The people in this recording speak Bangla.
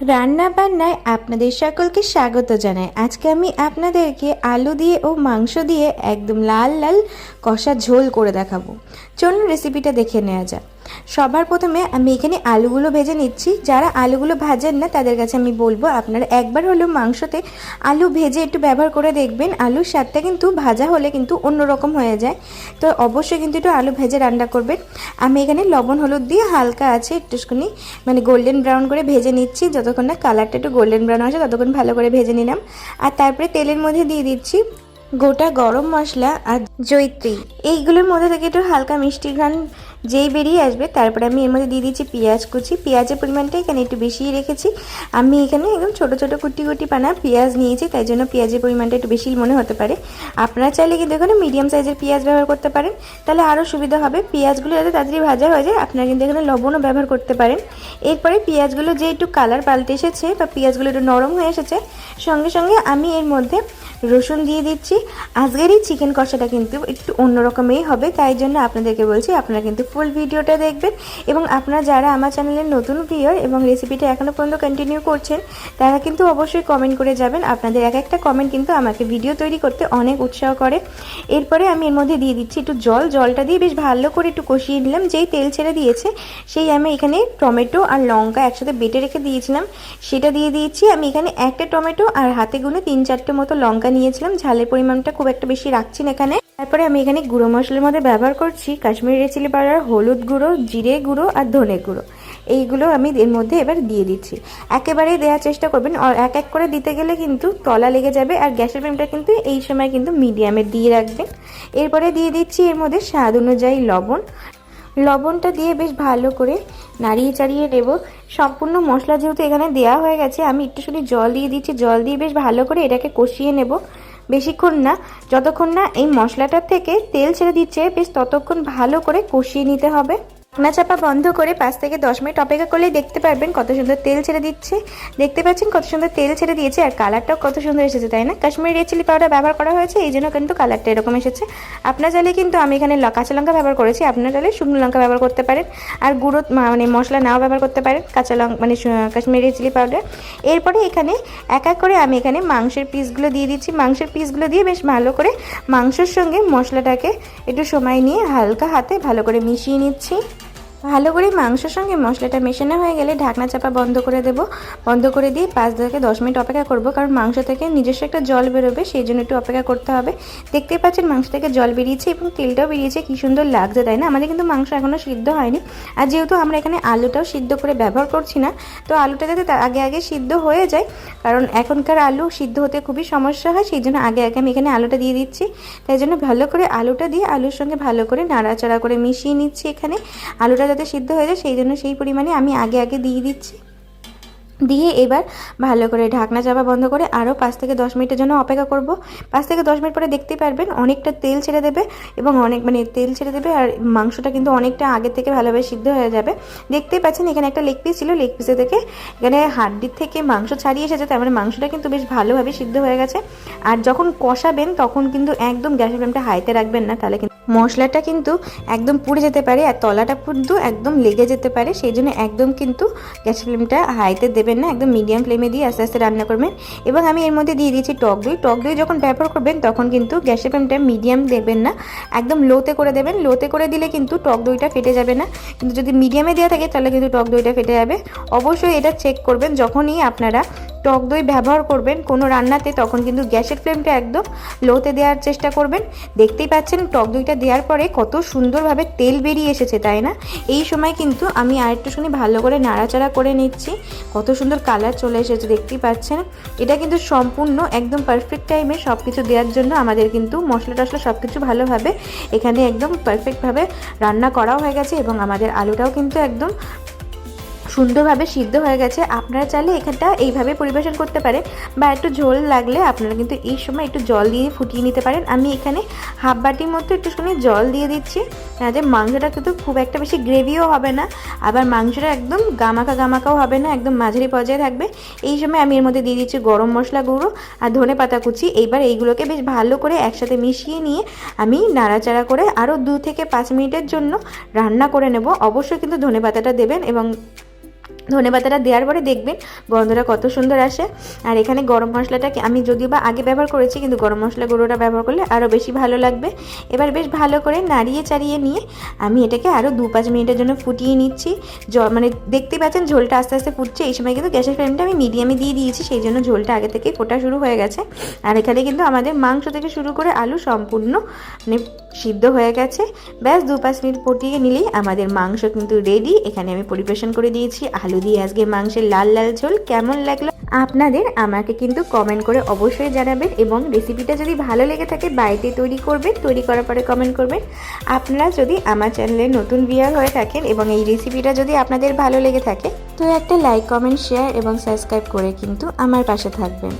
রান্না বান্নায় আপনাদের সকলকে স্বাগত জানাই। আজকে আমি আপনাদেরকে আলু দিয়ে ও মাংস দিয়ে একদম লাল লাল কষা ঝোল করে দেখাবো। চলুন রেসিপিটা দেখে নেওয়া যাক। সবার প্রথমে আমি এখানে আলুগুলো ভেজে নিচ্ছি। যারা আলুগুলো ভাজেন না, তাদের কাছে আমি বলব আপনারা একবার হলেও মাংসতে আলু ভেজে একটু ব্যবহার করে দেখবেন। আলুর স্বাদটা কিন্তু ভাজা হলে কিন্তু অন্যরকম হয়ে যায়। তো অবশ্যই কিন্তু একটু আলু ভেজে রান্না করবেন। আমি এখানে লবণ, হলুদ দিয়ে হালকা আছে একটুখানি মানে গোল্ডেন ব্রাউন করে ভেজে নিচ্ছি। যতক্ষণ না কালারটা একটু গোল্ডেন ব্রাউন আসে, ততক্ষণ ভালো করে ভেজে নিলাম। আর তারপরে তেলের মধ্যে দিয়ে দিচ্ছি গোটা গরম মশলা আর জৈত্রী এইগুলোর মধ্যে থেকে একটু হালকা মিষ্টি ঘ্রাণ যেই বেরিয়ে আসবে, তারপরে আমি এর মধ্যে দিয়ে দিচ্ছি পেঁয়াজ কুচি। পেঁয়াজের পরিমাণটা এখানে একটু বেশিই রেখেছি। আমি এখানে একদম ছোট ছোট, কুটি কুটি পানা পেঁয়াজ নিয়েছি, তাই জন্য পেঁয়াজের পরিমাণটা একটু বেশি মনে হতে পারে। আপনারা চাইলে কিন্তু এখানে মিডিয়াম সাইজের পেঁয়াজ ব্যবহার করতে পারেন। তাহলে আরও সুবিধা হবে, পেঁয়াজগুলো যাতে তাড়াতাড়ি ভাজা হয়ে যায়, আপনারা কিন্তু এখানে লবণও ব্যবহার করতে পারেন। এরপরে পেঁয়াজগুলো যে একটু কালার পাল্টে এসেছে বা পেঁয়াজগুলো একটু নরম হয়ে এসেছে, সঙ্গে সঙ্গে আমি এর মধ্যে রসুন দিয়ে দিচ্ছি। আজকের এই চিকেন কষাটা কিন্তু একটু অন্যরকমই হবে, তাই জন্য আপনাদেরকে বলছি, আপনারা কিন্তু ফুল ভিডিওটা দেখবেন এবং আপনারা যারা আমার চ্যানেলের নতুন ভিওর এবং রেসিপিটা এখনও পর্যন্ত কন্টিনিউ করছেন, তারা কিন্তু অবশ্যই কমেন্ট করে যাবেন। আপনাদের এক একটা কমেন্ট কিন্তু আমাকে ভিডিও তৈরি করতে অনেক উৎসাহ করে। এরপরে আমি এর মধ্যে দিয়ে দিচ্ছি একটু জল। জলটা দিয়ে বেশ ভালো করে একটু কষিয়ে নিলাম। যেই তেল ছেড়ে দিয়েছে, সেই আমি এখানে টমেটো আর লঙ্কা একসাথে বেটে রেখে দিয়েছিলাম। সেটা দিয়ে দিয়েছি। আমি এখানে একটা টমেটো আর হাতে গুনে তিন চারটে মতো লঙ্কা নিয়েছিলাম। ঝালের পরিমাণটা খুব একটা বেশি রাখছি না এখানে। তারপরে আমি এখানে গুঁড়ো মশলার মধ্যে ব্যবহার করছি কাশ্মীরি রেড চিলি পাউডার, হলুদ গুঁড়ো, জিরে গুঁড়ো আর ধনে গুঁড়ো। এইগুলো আমি এর মধ্যে এবার দিয়ে দিচ্ছি। একেবারেই দেওয়ার চেষ্টা করবেন আর এক এক করে দিতে গেলে কিন্তু তলা লেগে যাবে আর গ্যাসের ফ্লেমটা কিন্তু এই সময় কিন্তু মিডিয়ামে দিয়ে রাখবেন। এরপরে দিয়ে দিচ্ছি এর মধ্যে স্বাদ অনুযায়ী লবণ। লবণটা দিয়ে বেশ ভালো করে নাড়িয়ে চাড়িয়ে নেব। সম্পূর্ণ মশলা যেহেতু এখানে দেওয়া হয়ে গেছে, আমি একটু শুধু জল দিয়ে দিচ্ছি। জল দিয়ে বেশ ভালো করে এটাকে কষিয়ে নেব। বেশিক্ষণ না, যতক্ষণ না এই মশলাটার থেকে তেল ছেড়ে দিচ্ছে, বেশ ততক্ষণ ভালো করে কষিয়ে নিতে হবে। ঢাকনা চাপা বন্ধ করে পাঁচ থেকে দশ মিনিট অপেক্ষা করলেই দেখতে পারবেন কত সুন্দর তেল ছেড়ে দিচ্ছে। দেখতে পাচ্ছেন কত সুন্দর তেল ছেড়ে দিয়েছে আর কালারটাও কত সুন্দর এসেছে, তাই না? কাশ্মীরি রেড চিলি পাউডার ব্যবহার করা হয়েছে, এই জন্য কিন্তু কালারটা এরকম এসেছে। আপনার চাইলে কিন্তু আমি এখানে কাঁচা লঙ্কা ব্যবহার করেছি, আপনার চাইলে শুকনো লঙ্কা ব্যবহার করতে পারেন। আর গুঁড়ো মানে মশলা নাও ব্যবহার করতে পারেন, কাঁচা লঙ্কা মানে কাশ্মীরি চিলি পাউডার এরপরে এখানে এক এক করে আমি এখানে মাংসের পিসগুলো দিয়ে দিচ্ছি। মাংসের পিসগুলো দিয়ে বেশ ভালো করে মাংসের সঙ্গে মশলাটাকে একটু সময় নিয়ে হালকা হাতে ভালো করে মিশিয়ে নিচ্ছি। ভালো করে মাংসের সঙ্গে মশলাটা মেশানো হয়ে গেলে ঢাকনা চাপা বন্ধ করে দেব। বন্ধ করে দিয়ে পাঁচ থেকে দশ মিনিট অপেক্ষা করব, কারণ মাংস থেকে নিজস্ব একটা জল বেরোবে, সেই জন্য একটু অপেক্ষা করতে হবে। দেখতেই পাচ্ছেন মাংস থেকে জল বেরিয়েছে এবং তেলটাও বেরিয়েছে, কী সুন্দর লাগছে, তাই না? আমাদের কিন্তু মাংস এখনও সিদ্ধ হয়নি। আর যেহেতু আমরা এখানে আলুটাও সিদ্ধ করে ব্যবহার করছি না, তো আলুটা যাতে আগে আগে সিদ্ধ হয়ে যায়, কারণ এখনকার আলু সিদ্ধ হতে খুবই সমস্যা হয়, সেই জন্য আগে আগে আমি এখানে আলুটা দিয়ে দিচ্ছি। তাই জন্য ভালো করে আলুটা দিয়ে আলুর সঙ্গে ভালো করে নাড়াচাড়া করে মিশিয়ে নিচ্ছি এখানে। আলুটা যাতে সিদ্ধ হয়ে যায়, সেই জন্য সেই পরিমাণে আমি আগে আগে দিয়ে দিচ্ছি। দিয়ে এবার ভালো করে ঢাকনা চাপা বন্ধ করে আরও পাঁচ থেকে দশ মিনিটের জন্য অপেক্ষা করব। পাঁচ থেকে দশ মিনিট পরে দেখতেই পারবেন অনেকটা তেল ছেড়ে দেবে এবং অনেক মানে তেল ছেড়ে দেবে আর মাংসটা কিন্তু অনেকটা আগে থেকে ভালোভাবে সিদ্ধ হয়ে যাবে। দেখতেই পাচ্ছেন এখানে একটা লেগ পিস ছিল, লেগ পিসে থেকে এখানে হাড্ডির থেকে মাংস ছাড়িয়ে এসেছে, তার মানে মাংসটা কিন্তু বেশ ভালোভাবে সিদ্ধ হয়ে গেছে। আর যখন কষাবেন তখন কিন্তু একদম গ্যাসের ফ্লেমটা হাইতে রাখবেন না, তাহলে কিন্তু মশলাটা কিন্তু একদম পুড়ে যেতে পারে আর তলাটা কিন্তু একদম লেগে যেতে পারে। সেই জন্য একদম কিন্তু গ্যাস ফ্লেমটা হাইতে দেবেন না, একদম মিডিয়াম ফ্লেমে দিয়ে আস্তে আস্তে রান্না করবেন। এবং আমি এর মধ্যে দিয়ে দিয়েছি টক দই। টক দই যখন ব্যবহার করবেন তখন কিন্তু গ্যাসের ফ্লেমটা মিডিয়াম দেবেন না, একদম লোতে করে দেবেন। লোতে করে দিলে কিন্তু টক দইটা ফেটে যাবে না। কিন্তু যদি মিডিয়ামে দেওয়া থাকে তাহলে কিন্তু টক দইটা ফেটে যাবে। অবশ্যই এটা চেক করবেন যখনই আপনারা টক দই ব্যবহার করবেন কোনো রান্নাতে, তখন কিন্তু গ্যাসের ফ্লেমটা একদম লোতে দেওয়ার চেষ্টা করবেন। দেখতেই পাচ্ছেন টক দইটা দেওয়ার পরে কত সুন্দরভাবে তেল বেরিয়ে এসেছে, তাই না? এই সময় কিন্তু আমি আরেকটুখানি ভালো করে নাড়াচাড়া করে নিচ্ছি। কত সুন্দর কালার চলে এসেছে, দেখতেই পাচ্ছেন। এটা কিন্তু সম্পূর্ণ একদম পারফেক্ট টাইমে সব কিছু দেওয়ার জন্য আমাদের কিন্তু মশলা টশলা সব কিছু ভালোভাবে এখানে একদম পারফেক্টভাবে রান্না করাও হয়ে গেছে এবং আমাদের আলুটাও কিন্তু একদম সুন্দরভাবে সিদ্ধ হয়ে গেছে। আপনারা চাইলে এখানটা এইভাবে পরিবেশন করতে পারেন বা একটু ঝোল লাগলে আপনারা কিন্তু এই সময় একটু জল দিয়ে ফুটিয়ে নিতে পারেন। আমি এখানে হাফ বাটির মতো একটুখানি জল দিয়ে দিচ্ছি। যে মাংসটা কিন্তু খুব একটা বেশি গ্রেভিও হবে না, আবার মাংসটা একদম গামাকা গামাকাও হবে না, একদম মাঝারি পর্যায়ে থাকবে। এই সময় আমি এর মধ্যে দিয়ে দিচ্ছি গরম মশলা গুঁড়ো আর ধনে পাতা কুচি। এইবার এইগুলোকে বেশ ভালো করে একসাথে মিশিয়ে নিয়ে আমি নাড়াচাড়া করে আরও দু থেকে পাঁচ মিনিটের জন্য রান্না করে নেব। অবশ্যই কিন্তু ধনে পাতাটা দেবেন এবং ধনে পাতাটা দেওয়ার পরে দেখবেন গন্ধটা কত সুন্দর আসে। আর এখানে গরম মশলাটাকে আমি যদিও বা আগে ব্যবহার করেছি, কিন্তু গরম মশলা গুঁড়োটা ব্যবহার করলে আরও বেশি ভালো লাগবে। এবার বেশ ভালো করে নাড়িয়ে চাড়িয়ে নিয়ে আমি এটাকে আরও দু পাঁচ মিনিটের জন্য ফুটিয়ে নিচ্ছি। জ মানে দেখতে পাচ্ছেন ঝোলটা আস্তে আস্তে ফুটছে। এই সময় কিন্তু গ্যাসের ফ্লেমটা আমি মিডিয়ামে দিয়ে দিয়েছি, সেই জন্য ঝোলটা আগে থেকেই ফোটা শুরু হয়ে গেছে। আর এখানে কিন্তু আমাদের মাংস থেকে শুরু করে আলু সম্পূর্ণ মানে সিদ্ধ হয়ে গেছে। ব্যাস দু পাঁচ মিনিট ফুটিয়ে নিলেই আমাদের মাংস কিন্তু রেডি। এখানে আমি পরিবেশন করে দিয়েছি আলু দিয়ে আজকে মাংসের লাল লাল ঝোল কেমন লাগল আপনাদের আমাকে কিন্তু কমেন্ট করে অবশ্যই জানাবেন এবং রেসিপিটা যদি ভালো লেগে থাকে বাড়িতে তৈরি করবেন, তৈরি করার পরে কমেন্ট করবেন। আপনারা যদি আমার চ্যানেলে নতুন ভিয়ার হয়ে থাকেন এবং এই রেসিপিটা যদি আপনাদের ভালো লেগে থাকে, তো একটা লাইক কমেন্ট শেয়ার এবং সাবস্ক্রাইব করে কিন্তু আমার পাশে থাকবেন।